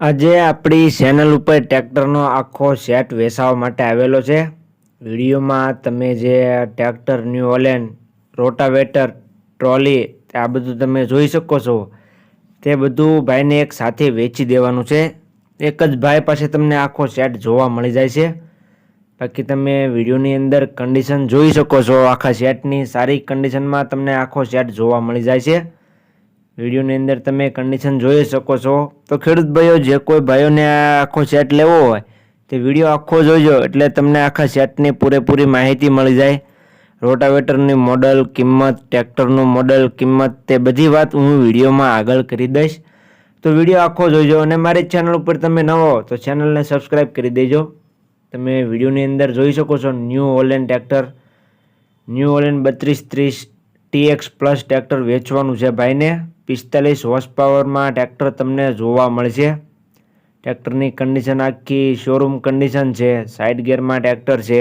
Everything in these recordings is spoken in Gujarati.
આજે આપણી ચેનલ ઉપર ટ્રેક્ટરનો આખો સેટ વેચાવા માટે આવેલો છે. વિડીયોમાં તમે જે tractor New Holland rotavator trolley આ બધું તમે જોઈ શકો છો. તે બધું ભાઈને એક સાથે વેચી દેવાનું છે. એક જ ભાઈ પાસે તમને આખો સેટ જોવા મળી જાય છે. બાકી તમે વિડીયોની અંદર કન્ડિશન જોઈ શકો છો. આખા સેટની સારી કન્ડિશનમાં તમને આખો સેટ જોવા મળી જાય છે. વિડીયોની અંદર તમે કન્ડિશન જોઈ શકો છો. તો ખેડૂત ભાઈઓ જે કોઈ ભાઈઓને આ આખો સેટ લેવો હોય, તે વીડિયો આખો જોઈજો એટલે તમને આખા સેટની પૂરેપૂરી માહિતી મળી જાય. રોટાવેટરની મોડલ કિંમત, ટ્રેક્ટરનું મોડલ કિંમત, તે બધી વાત હું વિડીયોમાં આગળ કરી દઈશ. તો વીડિયો આખો જોઈજો અને મારી ચેનલ ઉપર તમે નવો તો ચેનલને સબસ્ક્રાઈબ કરી દેજો. તમે વિડીયોની અંદર જોઈ શકો છો New Holland tractor New Holland બત્રીસ ત્રીસ ટીએક્સ પ્લસ ટ્રેક્ટર વેચવાનું છે ભાઈને. પિસ્તાલીસ હોર્સ પાવરમાં ટ્રેક્ટર તમને જોવા મળશે. ટ્રેક્ટરની કન્ડિશન આખી શોરૂમ કન્ડિશન છે. સાઇડ ગિયરમાં ટ્રેક્ટર છે.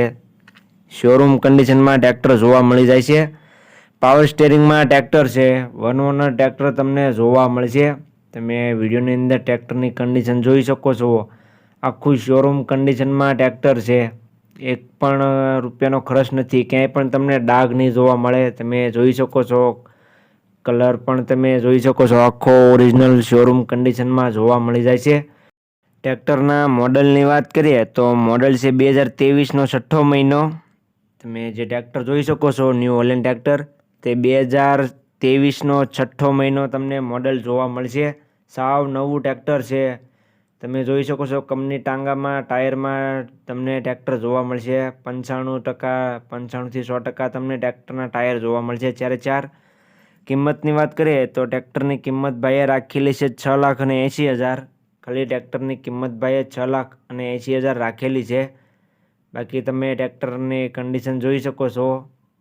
શોરૂમ કન્ડિશનમાં ટ્રેક્ટર જોવા મળી જાય છે. પાવર સ્ટેરિંગમાં ટ્રેક્ટર છે. વન ઓનર ટ્રેક્ટર તમને જોવા મળશે. તમે વિડીયોની અંદર ટ્રેક્ટરની કન્ડિશન જોઈ શકો છો. આખું શોરૂમ કન્ડિશનમાં ટ્રેક્ટર છે. એક પણ રૂપિયાનો ખર્ચ નથી. ક્યાંય પણ તમને ડાઘ નહીં જોવા મળે. તમે જોઈ શકો છો. કલર પણ તમે જોઈ શકો છો. આખો ઓરિજિનલ શોરૂમ કન્ડિશનમાં જોવા મળી જાય છે. ટ્રેક્ટરના મોડલની વાત કરીએ તો મોડલ છે બે હજાર તેવીસનો છઠ્ઠો મહિનો. તમે જે ટ્રેક્ટર જોઈ શકો છો ન્યૂ હોલેન્ડ ટ્રેક્ટર, તે બે હજાર તેવીસનો છઠ્ઠો મહિનો તમને મોડલ જોવા મળશે. સાવ નવું ટ્રેક્ટર છે. તમે જોઈ શકો છો, કંપની ટાંગામાં, ટાયરમાં તમને ટ્રેક્ટર જોવા મળશે. પંચાણું ટકા, પંચાણુંથી સો ટકા તમને ટ્રેક્ટરના ટાયર જોવા મળશે. ચારે ચાર કિંમતની વાત કરીએ તો ટ્રેક્ટરની કિંમત ભાઈએ રાખેલી છે છ લાખ અને એંશી હજાર. ખાલી ટ્રેક્ટરની કિંમત ભાઈએ છ લાખ અને એંશી હજાર રાખેલી છે. બાકી તમે ટ્રેક્ટરની કન્ડિશન જોઈ શકો છો.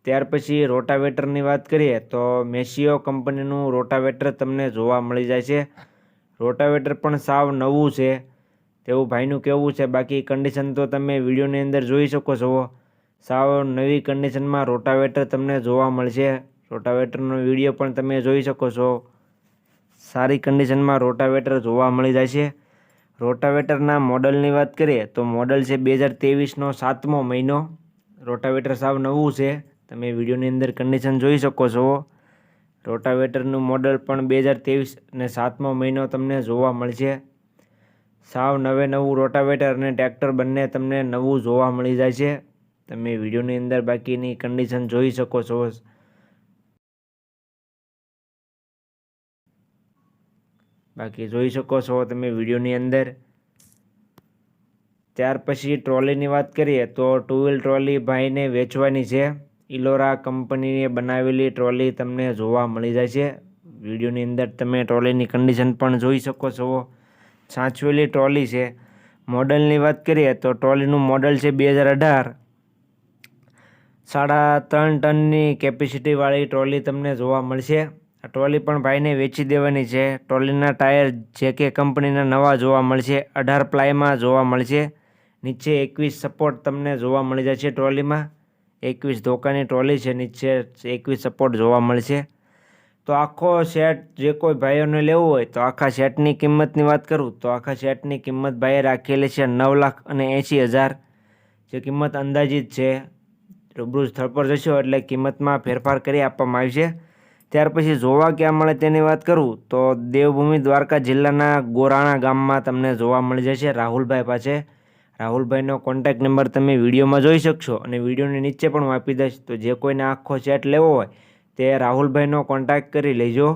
ત્યાર પછી રોટાવેટરની વાત કરીએ તો મેસિયો કંપનીનું રોટાવેટર તમને જોવા મળી જાય છે. રોટાવેટર પણ સાવ નવું છે. તેવું ભાઈનું કહેવું છે. બાકી કન્ડિશન તો તમે વિડીયોની અંદર જોઈ શકો છો. સાવ નવી કન્ડિશનમાં રોટાવેટર તમને જોવા મળશે. રોટાવેટરનો વીડિયો પણ તમે જોઈ શકો છો. સારી કન્ડિશનમાં રોટાવેટર જોવા મળી જાય છે. રોટાવેટરના મોડલની વાત કરીએ તો મોડલ છે બે હજાર તેવીસનો સાતમો મહિનો. રોટાવેટર સાવ નવું છે. તમે વિડીયોની અંદર કન્ડિશન જોઈ શકો છો. રોટાવેટરનું મોડલ પણ બે હજાર તેવીસ અને સાતમો મહિનો તમને જોવા મળશે. સાવ નવે નવું રોટાવેટર અને ટ્રેક્ટર બંને તમને નવું જોવા મળી જાય છે. તમે વિડીયોની અંદર બાકીની કન્ડિશન જોઈ શકો છો. બાકી જોઈ શકો છો તમે વિડીયોની અંદર. ત્યાર પછી ટ્રોલીની વાત કરીએ તો ટુ વ્હીલ ટ્રોલી ભાઈને વેચવાની છે. ઇલોરા કંપનીએ બનાવેલી ટ્રોલી તમને જોવા મળી જાય છે. વિડીયોની અંદર તમે ટ્રોલીની કન્ડિશન પણ જોઈ શકો છો. સાચવેલી ટ્રોલી છે. મોડલની વાત કરીએ તો ટ્રોલીનું મોડલ છે બે હજાર અઢાર. સાડા ત્રણ ટનની કેપેસિટીવાળી ટ્રોલી તમને જોવા મળશે. ટ્રોલી પણ ભાઈને વેચી દેવાની છે. ટ્રોલીના ટાયર જે કે કંપનીના નવા જોવા મળશે, અઢાર પ્લાયમાં જોવા મળશે. નીચે એકવીસ સપોર્ટ તમને જોવા મળી જશે ટ્રોલીમાં. એકવીસ ધોકાની ટ્રોલી છે, નીચે એકવીસ સપોર્ટ જોવા મળશે. તો આખો સેટ જે કોઈ ભાઈઓને લેવું હોય, તો આખા સેટની કિંમતની વાત કરું, તો આખા સેટની કિંમત ભાઈએ રાખેલી છે નવ લાખ અને એંશી હજાર. જે કિંમત અંદાજિત છે, રૂબરૂ સ્થળ પર જશો એટલે કિંમતમાં ફેરફાર કરી આપવામાં આવશે ત્યાર પછી જોવા ક્યાં મળે તેની વાત કરું, તો દેવભૂમિ દ્વારકા જિલ્લાના ગોરાણા ગામમાં તમને જોવા મળી જશે રાહુલભાઈ પાસે. રાહુલભાઈનો કોન્ટેક્ટ નંબર તમે વિડીયોમાં જોઈ શકશો અને વિડીયોની નીચે પણ હું આપી દઈશ, તો જે કોઈને આખો ચેટ લેવો હોય તે રાહુલભાઈનો કોન્ટેક્ટ કરી લેજો.